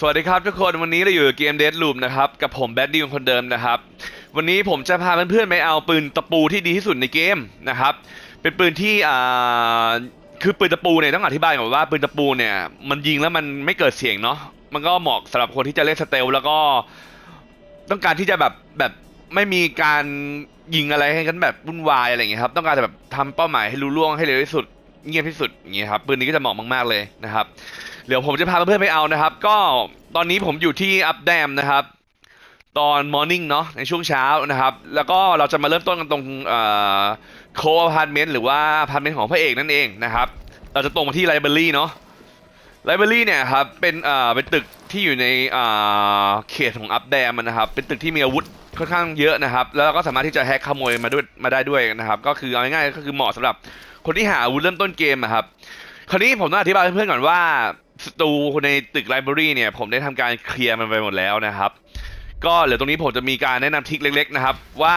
สวัสดีครับทุกคนวันนี้เราอยู่กับเกมเดดลูมนะครับกับผมแบดดี้คนเดิมนะครับ วันนี้ผมจะพาเพื่อนๆไปเอาปืนตะปูที่ดีที่สุดในเกมนะครับ เป็นปืนที่อ่าคือปืนตะปูเนี่ยต้องอธิบายก่อนว่าปืนตะปูเนี่ยมันยิงแล้วมันไม่เกิดเสียงเนาะมันก็เหมาะสำหรับคนที่จะเล่นสเตลแล้วก็ต้องการที่จะแบบแบบไม่มีการยิงอะไรให้กันแบบวุ่นวายอะไรอย่างเงี้ยครับ ต้องการจะแบบทำเป้าหมายให้รู้ล่วงให้เร็วที่สุด เงียบที่สุดอย่างเงี้ยครับปืนนี้ก็จะเหมาะมาก ๆเลยนะครับ เดี๋ยวผมจะพาเพื่อนๆไปเอานะครับ ก็ตอนนี้ผมอยู่ที่อัพแดมนะครับ ตอนมอร์นิ่งเนาะในช่วงเช้านะครับ แล้วก็เราจะมาเริ่มต้นกันตรงโคอพาร์ตเมนต์หรือว่าอพาร์ตเมนต์ของพระเอกนั่นเองนะครับ เราจะตรงมาที่ไลบรารีเนาะ ไลบรารีเนี่ยครับเป็นเอ่อเป็นตึกที่อยู่ในเอ่อเขตของอัพแดมนะครับเป็นตึกที่มีอาวุธค่อนข้างเยอะนะครับ แล้วก็สามารถที่จะแฮกขโมยมาด้วยมาได้ด้วยนะครับ ก็คือเอาง่ายๆก็คือเหมาะสำหรับคนที่หาอาวุธเริ่มต้นเกมอะครับคราวนี้ผมต้องอธิบายเพื่อนๆก่อนว่าสตูในตึกไลบรารีเนี่ยผมได้ทำการเคลียร์มันไปหมดแล้วนะครับ ก็เหลือตรงนี้ผมจะมีการแนะนำทิคเล็ก ๆ นะครับ ว่า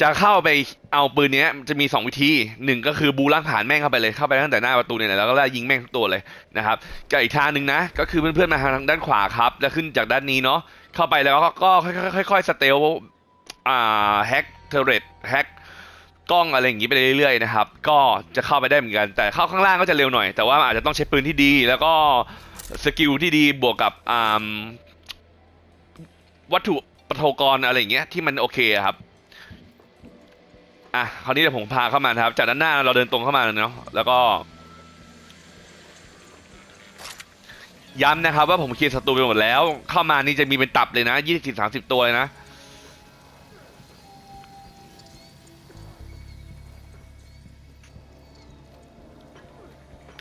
จะเข้าไปเอาปืนเนี้ยจะมี 2 วิธีหนึ่งก็คือบูร่างผ่านแม่งเข้าไปเลยเข้าไปตั้งแต่หน้าประตูเนี่ยแล้วก็ไล่ยิงแม่งทุกตัวเลยนะครับกับอีกทางหนึ่งนะ ก็คือเพื่อนๆมาทางด้านขวาครับ แล้วขึ้นจากด้านนี้เนาะเข้าไปแล้วก็ค่อยๆสเตลอ่าแฮกเทเรตแฮกกล้องอะไรอย่างนี้ไปเรื่อยๆนะครับ ก็จะเข้าไปได้เหมือนกัน แต่เข้าข้างล่างก็จะเร็วหน่อย แต่ว่าอาจจะต้องใช้ปืนที่ดี แล้วก็สกิลที่ดีบวกกับอ่าวัตถุปฐกรอะไรอย่างเงี้ยที่มันโอเคครับ อะคราวนี้เดี๋ยวผมพาเข้ามาครับ จากด้านหน้าเราเดินตรงเข้ามาเนาะแล้วก็ ย้ำนะครับ ว่าผมเคลียร์ศัตรูไปหมดแล้ว เข้ามานี่จะมีเป็นตับเลยนะยี่สิบสามสิบตัวเลยนะ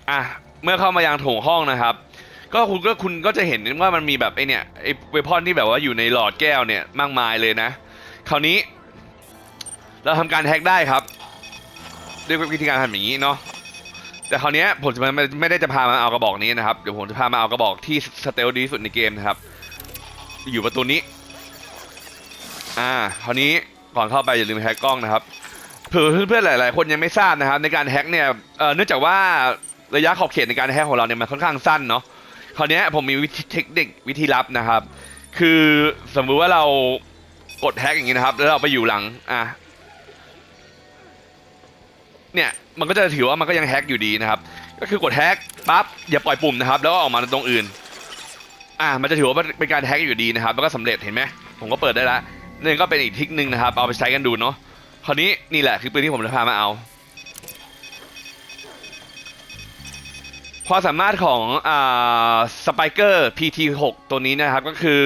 อะเมื่อเข้ามายังโถงห้องนะครับ ก็คุณก็คุณก็จะเห็นว่ามันมีแบบไอเนี่ยไอเวพอนที่แบบว่าอยู่ในหลอดแก้วเนี่ยมากมายเลยนะ คราวนี้ เราทำการแฮ็กได้ครับด้วยวิธีการทำอย่างนี้เนาะแต่คราวนี้ผมจะไม่ไม่ได้จะพามาเอากระบอกนี้นะครับเดี๋ยวผมจะพามาเอากระบอกที่สเตลดีที่สุดในเกมนะครับ อยู่ประตูนี้ อ่าคราวนี้ก่อนเข้าไปอย่าลืมแฮ็กกล้องนะครับเผื่อเพื่อนๆหลาย ๆ คนยังไม่ทราบนะครับ ในการแฮ็กเนี่ยเนื่องจากว่าระยะขอบเขตในการแฮ็กของเราเนี่ยมันค่อนข้างสั้นเนาะคราวนี้ผมมีวิธีเทคนิควิธีลับนะครับ คือสมมุติว่าเรากดแฮ็กอย่างนี้นะครับ แล้วเราไปอยู่หลังอะ เนี่ยมันก็จะถือว่ามันก็ยังแฮ็กอยู่ดีนะครับ ก็คือกดแฮ็กปั๊บอย่าปล่อยปุ่มนะครับ แล้วก็ออกมาตรงอื่น อะมันจะถือว่าเป็นการแฮ็กอยู่ดีนะครับแล้วก็สำเร็จเห็นไหมผมก็เปิดได้แล้วนี่ก็เป็นอีกทิคหนึ่งนะครับ เอาไปใช้กันดูเนาะคราวนี้นี่แหละคือปืนที่ผมจะพามาเอาความสามารถของอ่าสไปเกอร์ PT6 ตัวนี้นะครับก็คือ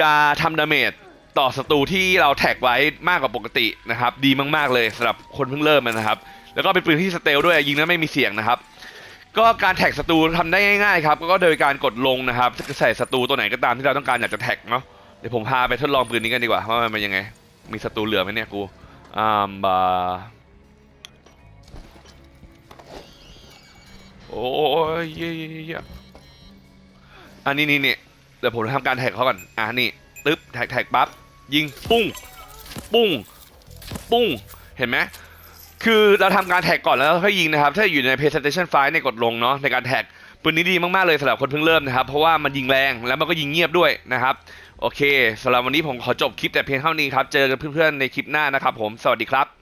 จะทำดาเมจ ต่อศัตรูที่เราแท็กไว้มากกว่าปกตินะครับ ดีมากๆเลยสำหรับคนเพิ่งเริ่มนะครับ แล้วก็เป็นปืนที่สเตลด้วยยิงแล้วไม่มีเสียงนะครับ ก็การแท็กศัตรูทำได้ง่ายๆครับก็โดยการกดลงนะครับใส่ศัตรูตัวไหนก็ตามที่เราต้องการอยากจะแท็กเนาะเดี๋ยวผมพาไปทดลองปืนนี้กันดีกว่าว่ามันเป็นยังไง มีศัตรูเหลือไหมเนี่ยกูอ่าบาโอ้ยเย่เย่อันนี้นี่นี่เดี๋ยวผมทำการแท็กเขาก่อนอะนี่ ตึ๊บแท็กแท็กปั๊บยิงปุ้ง ปุ้ง ปุ้ง เห็นไหมคือเราทำการแท็กก่อนแล้วค่อยยิงนะครับ ถ้าอยู่ใน PlayStation 5ในกดลงเนาะในการแท็กปืนนี้ดีมาก ๆ เลยสำหรับคนเพิ่งเริ่มนะครับ เพราะว่ามันยิงแรงแล้วมันก็ยิงเงียบด้วยนะครับ โอเคสำหรับวันนี้ผมขอจบคลิปแต่เพียงเท่านี้ครับ เจอกันเพื่อน ๆ ในคลิปหน้านะครับผมสวัสดีครับ